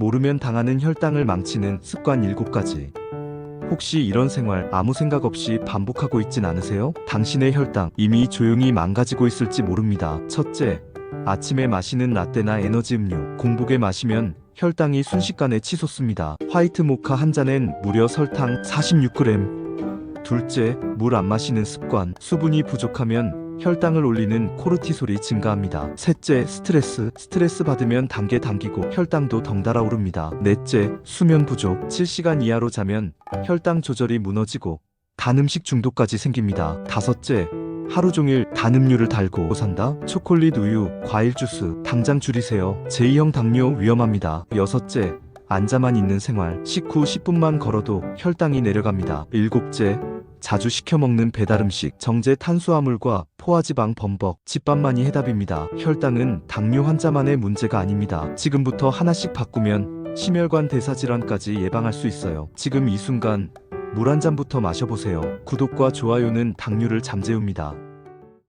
모르면 당하는 혈당을 망치는 습관 7가지. 혹시 이런 생활 아무 생각 없이 반복하고 있진 않으세요? 당신의 혈당 이미 조용히 망가지고 있을지 모릅니다. 첫째, 아침에 마시는 라떼나 에너지 음료, 공복에 마시면 혈당이 순식간에 치솟습니다. 화이트 모카 한 잔엔 무려 설탕 46g. 둘째, 물 안 마시는 습관. 수분이 부족하면 혈당을 올리는 코르티솔이 증가합니다. 셋째, 스트레스. 스트레스 받으면 당게 당기고 혈당도 덩달아 오릅니다. 넷째, 수면 부족. 7시간 이하로 자면 혈당 조절이 무너지고 단 음식 중독까지 생깁니다. 다섯째, 하루 종일 단 음료를 달고 산다? 초콜릿, 우유, 과일 주스, 당장 줄이세요. 제2형 당뇨 위험합니다. 여섯째, 앉아만 있는 생활. 식후 10분만 걸어도 혈당이 내려갑니다. 일곱째, 자주 시켜 먹는 배달 음식, 정제 탄수화물과 포화지방 범벅, 집밥만이 해답입니다. 혈당은 당뇨 환자만의 문제가 아닙니다. 지금부터 하나씩 바꾸면 심혈관 대사 질환까지 예방할 수 있어요. 지금 이 순간 물 한 잔부터 마셔보세요. 구독과 좋아요는 당뇨를 잠재웁니다.